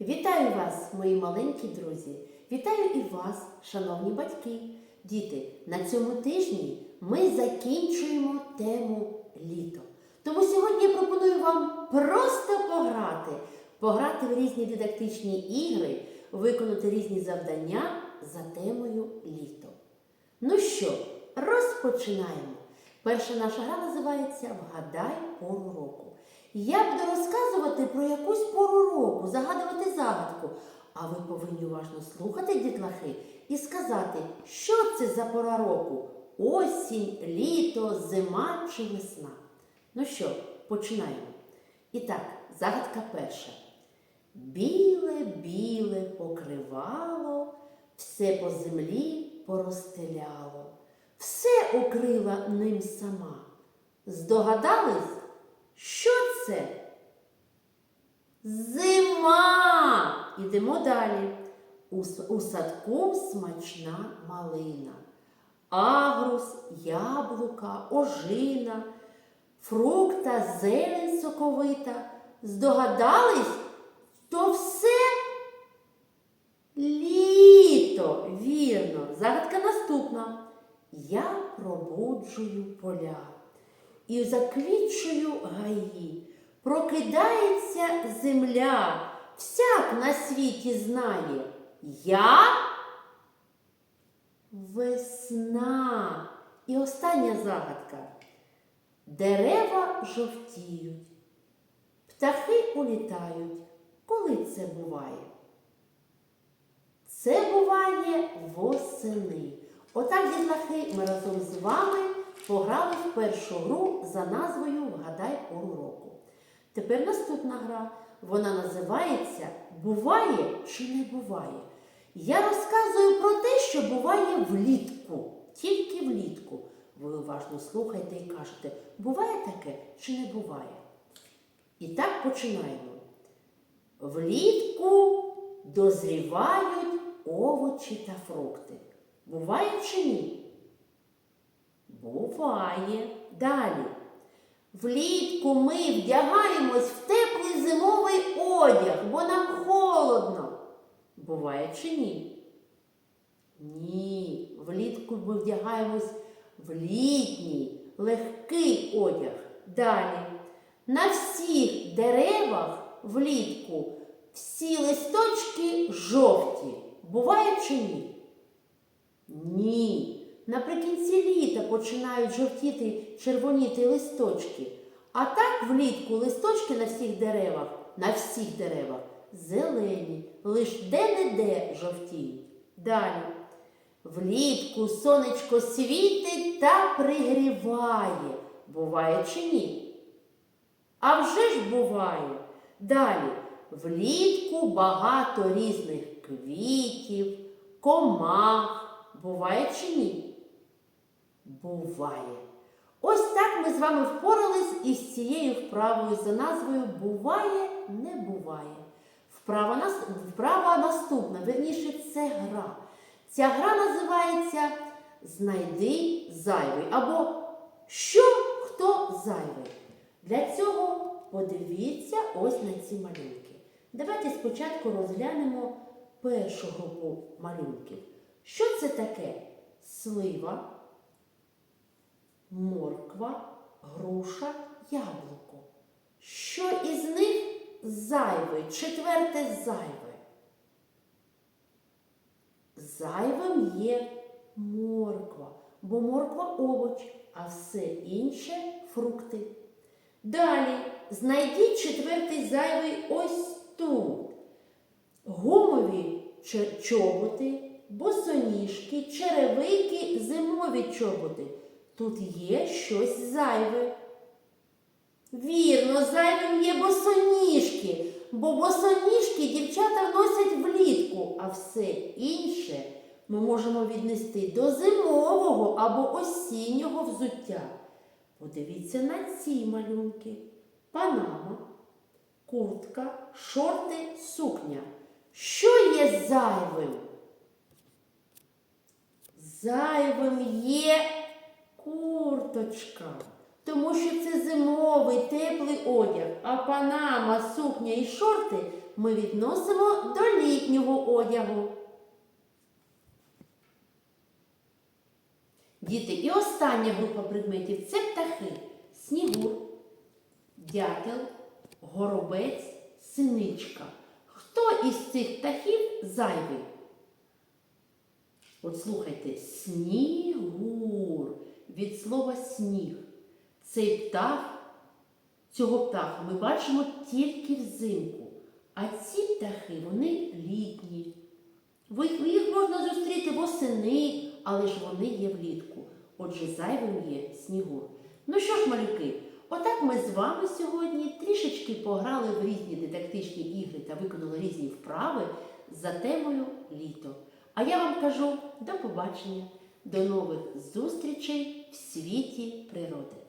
Вітаю вас, мої маленькі друзі! Вітаю і вас, шановні батьки! Діти, на цьому тижні ми закінчуємо тему літо. Тому сьогодні я пропоную вам просто пограти, пограти в різні дидактичні ігри, виконати різні завдання за темою літо. Ну що, розпочинаємо. Перша наша гра називається Вгадай пору року. Я буду розказувати про якусь пору року, загадувати загадку. А ви повинні уважно слухати дітлахи і сказати, що це за пора року? Осінь, літо, зима чи весна. Ну що, починаємо. І так, загадка перша. Біле, біле покривало, все по землі поростеляло, все укрила ним сама. Здогадались, що це? Зима! Ідемо далі. У, садку смачна малина, агрус, яблука, ожина, фрукта, зелень соковита. Здогадались, то все літо. Вірно. Загадка наступна. Я пробуджую поля і заквічую гаї. Прокидається земля, всяк на світі знає. Я весна. І остання загадка. Дерева жовтіють, птахи улітають. Коли це буває? Це буває восени. Отак, дітлахи, ми разом з вами пограли в першу гру за назвою Вгадай пору року. Тепер наступна гра. Вона називається Буває чи не буває. Я розказую про те, що буває влітку, тільки влітку. Ви уважно слухайте і кажете, буває таке чи не буває. І так починаємо. Влітку дозрівають овочі та фрукти. Буває чи ні? Буває. Далі. Влітку ми вдягаємось в теплий зимовий одяг, бо нам холодно. Буває чи ні? Ні. Влітку ми вдягаємось в літній, легкий одяг. Далі. На всіх деревах влітку всі листочки жовті. Буває чи ні? Ні. Наприкінці літа починають жовтіти червоніти листочки. А так влітку листочки на всіх деревах, на всіх деревах зелені, лиш де-не-де жовтіють. Далі. Влітку сонечко світить та пригріває. Буває чи ні? А вже ж буває. Далі. Влітку багато різних квітів, комах. Буває чи ні? Буває. Ось так ми з вами впорались із цією вправою за назвою Буває, не буває. Вправа, нас... вправа наступна, верніше, це гра. Ця гра називається Знайди зайвий або Що хто зайвий. Для цього подивіться ось на ці малюнки. Давайте спочатку розглянемо першу групу малюнків. Що це таке? Слива, морква, груша, яблуко. Що із них зайве? Четверте зайве. Зайвим є морква, бо морква овоч, а все інше фрукти. Далі знайдіть четвертий зайвий ось тут. Гумові чоботи, босоніжки, черевики, зимові чоботи. Тут є щось зайве. Вірно, зайвим є босоніжки, бо босоніжки дівчата носять влітку, а все інше ми можемо віднести до зимового або осіннього взуття. Подивіться на ці малюнки. Панама, куртка, шорти, сукня. Що є зайвим? Зайвим є курточка, тому що це зимовий теплий одяг, а панама, сукня і шорти ми відносимо до літнього одягу. Діти, і остання група предметів це птахи. Снігур, дятел, горобець, синичка. Хто із цих птахів зайвий? От слухайте, снігур слова сніг. Цей птах, цього птаха ми бачимо тільки взимку. А ці птахи, вони літні. Їх можна зустріти восени, але ж вони є влітку. Отже, зайвим є снігур. Ну що ж, малюки, отак ми з вами сьогодні трішечки пограли в різні дидактичні ігри та виконали різні вправи за темою літо. А я вам кажу до побачення, до нових зустрічей в світі природи.